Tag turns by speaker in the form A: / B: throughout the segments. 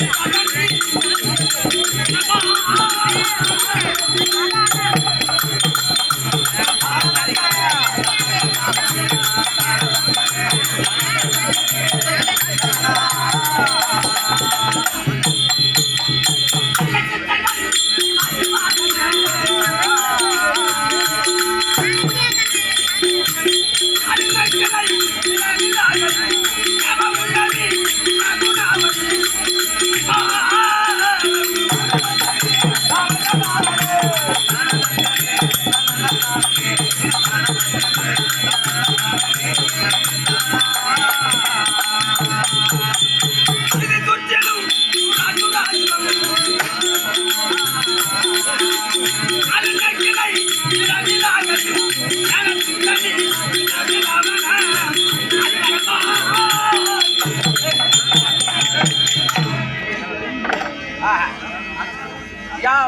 A: Thank you.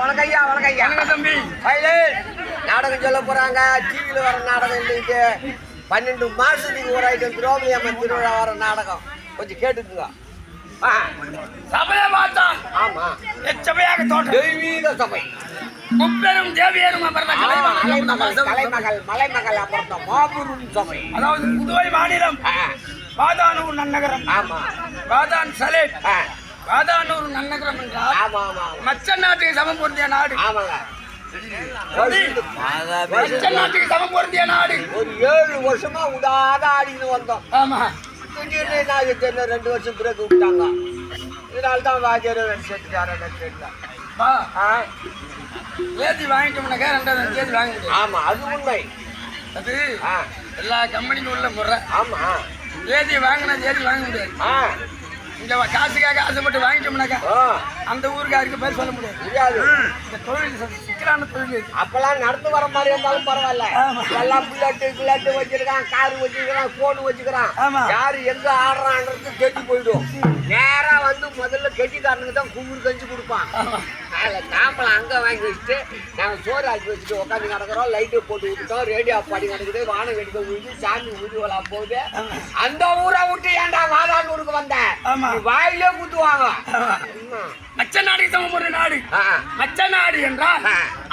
A: வணக்கம்யா வணக்கம்யா.
B: வணக்கம் தம்பி.
A: வயலே நாடகம் சொல்ல போறாங்க. டிவியில் வர நாடகம் இல்லைங்க பன்னெண்டு மாசத்துக்கு ஒரு ஐட்டம் திரௌபதி அம்மன் திருவிழா வர நாடகம். கொஞ்சம் கேட்டுக்குங்க.
B: சபையை பார்த்தா
A: ஆமா.
B: சபையாக தோட்டம்
A: தெய்வீக சபை.
B: முப்பெரும் தேவியரும் அதாவது புதுவை மாநிலம்
A: ஆ,
B: வாதானூர் நன்னகரம்.
A: ஆமா.
B: வாதான் சலேட். வாதானூர் நன்னகரம் என்றால்
A: ஆமா ஆமா ஆமா.
B: மச்ச நாட்டுக்கு சமம் பொருந்திய நாடு. நாட்டுக்கு சமம் பொருந்திய நாடு.
A: ஒரு ஏழு வருஷமா உடாத ஆடின்னு வந்தோம்.
B: ஆமா.
A: திடீர்னு ரெண்டு வருஷம் பிறகு விட்டாங்க. இதனால தான் வாஜர் செஞ்சுட்டாரு தெரியல.
B: தேதி வாங்கிட்டோம்னாக்கா ரெண்டாவது தேதி வாங்க
A: ஆமா அது உண்மை.
B: அது எல்லா கம்பெனிக்கும் உள்ள முறை.
A: ஆமா.
B: தேதி வாங்கினா தேதி வாங்க முடியாது.
A: ஆ,
B: இங்க காசுக்காக ஆசைப்பட்டு வாங்கிட்டோம்னாக்கா
A: ஆ,
B: அந்த ஊருக்காருக்கு பேர் சொல்ல முடியாது.
A: முடியாது.
B: இந்த தொழில் சிக்கலான தொழில்.
A: அப்பெல்லாம் நடந்து வர மாதிரி இருந்தாலும் பரவாயில்ல. எல்லாம் புல்லட்டு கில்லட்டு வச்சிருக்கான் கார் வச்சிருக்கான் போன் வச்சுக்கிறான். யாரு எங்க ஆடுறான்றது தெரிஞ்சு போயிடும். நேரா வந்து முதல்ல கெட்டிக்காரனுக்கு தான் குமுறு கஞ்சி கொடுப்பான். அதில் நாமளும் அங்கே வாங்கி வச்சுட்டு நாங்கள் சோறு ஆக்கி வச்சுட்டு உட்காந்து கிடக்குறோம். லைட்டு போட்டு விட்டுட்டோம். ரேடியோ பாடி கிடக்குது. வானம் வெடிக்க விழுது சாமி ஊதுவலாம் போகுது. அந்த ஊரை விட்டு ஏன்டா வாதானூருக்கு வந்த?
B: ஆமா.
A: நீ வாயிலே குத்துவாங்க.
B: மச்ச சமம் ஒரு நாடு. மச்ச நாடு என்றால்.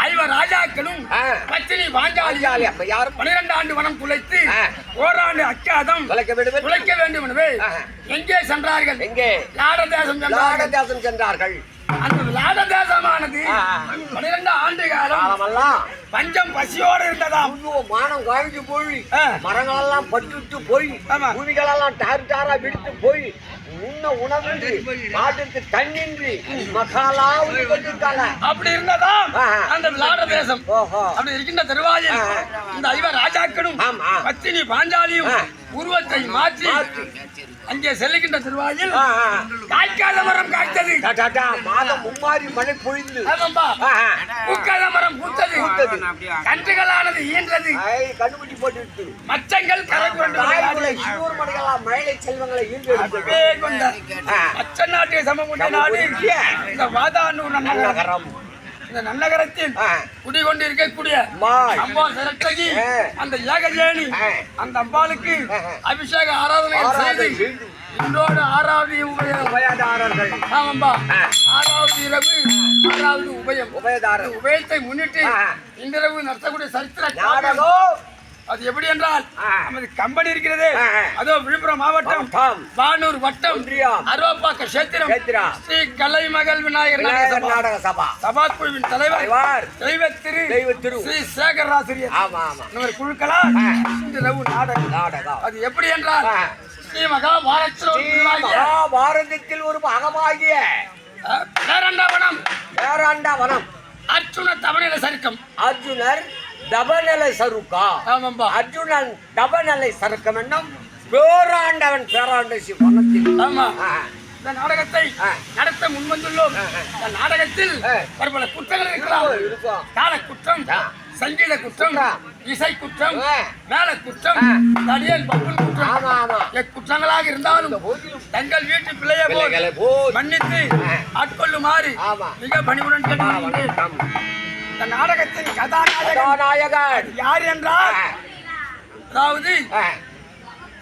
B: ஐவர் ராஜாக்களும்
A: ஆ.
B: பத்தினி பாஞ்சாலி
A: ஜாலி அப்ப யாரும்
B: பனிரெண்டு ஆண்டு வனம் குலைத்து. ஓராண்டு அக்காதம் குலைக்க வேண்டும் எனவே
A: ஆ.
B: எங்கே சென்றார்கள்?
A: எங்கே?
B: லாட தேசம் சென்றார்கள்?
A: சென்றார்கள்?
B: அந்த லாட தேசமானது. பனிரெண்டு ஆண்டு காலம் பஞ்சம் பசியோடு இருந்ததாம்
A: ஐயோ, மானம் காய்ஞ்சு போய். மரங்களெல்லாம் பட்டுட்டு போய். பூமிகளெல்லாம் டார் டாரா விடுத்து போய் உண்ண உணவின்றி காட்டுக்கு தண்ணின்றி மசாலா கொண்டிருக்காங்க
B: அப்படி இருந்ததாம்
A: ஆ.
B: அந்த லாட தேசம்
A: ஓஹோ
B: அப்படி இருக்கின்ற தருவாயில். இந்த ஐவர் ராஜாக்களும். பத்தினி பாஞ்சாலியும். உருவத்தை மாற்றி. அங்கே செல்லுகின்ற திருவாயில். காய்க்காத மரம் காய்த்தது.
A: மாதம் மும்மாரி மழை பொழிந்து.
B: பூக்காத மரம் பூத்தது.
A: பூத்தது.
B: கன்றுகளானது ஈன்றது.
A: கண்டுபிடி போட்டு
B: மச்சங்கள்
A: மழை செல்வங்களை
B: கொண்ட. மச்ச நாட்டு சமமுண்ட நாடு. இந்த வாதானூர்
A: நகரம்.
B: இந்த நன்னகரத்தில். குடிகொண்டு இருக்கக்கூடிய
A: மாய்.
B: அம்பா சிரட்டகி
A: ஆ.
B: அந்த ஏகஜேனி. அந்த அம்பாளுக்கு. அபிஷேக ஆராதனை செய்து. இன்றோடு ஆறாவது உபயம்
A: உபயதாரர்கள்
B: ஆமாம்பா. ஆறாவது இரவு ஆறாவது உபயம்
A: உபயதாரர்
B: உபயத்தை முன்னிட்டு. இன்றிரவு நடத்தக்கூடிய சரித்திர அது எப்படி என்றால். நமது கம்பெனி இருக்கிறது. அதோ விழுப்புரம் மாவட்டம்
A: வட்டம்.
B: வானூர் வட்டம். அருவாப்பாக்க கஷேத்திரம்
A: கஷேத்திரா.
B: ஸ்ரீ விநாயகர் நாடக
A: விநாயகர். நாடக சபா
B: சபா குழுவின் தலைவர். தெய்வ திரு
A: தெய்வ திரு.
B: ஸ்ரீ சேகர் ஆசிரியர்
A: ஆமா ஆமா
B: இவர் குழுக்களால். இன்று இரவு நாடகம்
A: நாடகம்
B: அது எப்படி என்றால். ஸ்ரீ
A: மகாபாரதத்தில் ஒரு பாகமாகிய
B: ஆ, பேரண்டாவனம்
A: பேராண்டா வனம்
B: அர்ச்சுன தவணையில சரிக்கம்
A: அர்ஜுனர் தபநலை சருக்கா
B: ஆமாம்பா
A: அர்ஜுனன் தபநலை சருக்கம் என்னும் பேராண்டவன் பேராண்டசி வனத்தில்
B: ஆமா
A: ஆ.
B: இந்த நாடகத்தை. நடத்த முன்வந்துள்ளோம். இந்த நாடகத்தில். பல குற்றங்கள் இருக்கலாம்
A: இருக்கும்
B: கால குற்றம். சங்கீத குற்றம். இசை குற்றம். மேல குற்றம்
A: ஆ.
B: தடியல் பப்புல் குற்றம்
A: ஆமா ஆமா
B: குற்றங்களாக இருந்தாலும் தங்கள் வீட்டு பிள்ளையை மன்னித்து. ஆட்கொள்ளுமாறு. மிக பணிவுடன் கேட்டுக்கொள்கிறேன். இந்த நாடகத்தின் கதாநாயகன் யார் என்றால். அதாவது.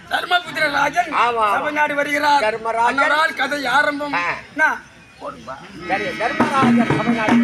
B: தர்மபுத்திர ராஜன்
A: ஆமா.
B: தமிழ்நாடு வருகிறார்
A: தர்மராஜன்.
B: அதனால் கதை ஆரம்பம்
A: தர்மராஜர் தமிழ்நாடு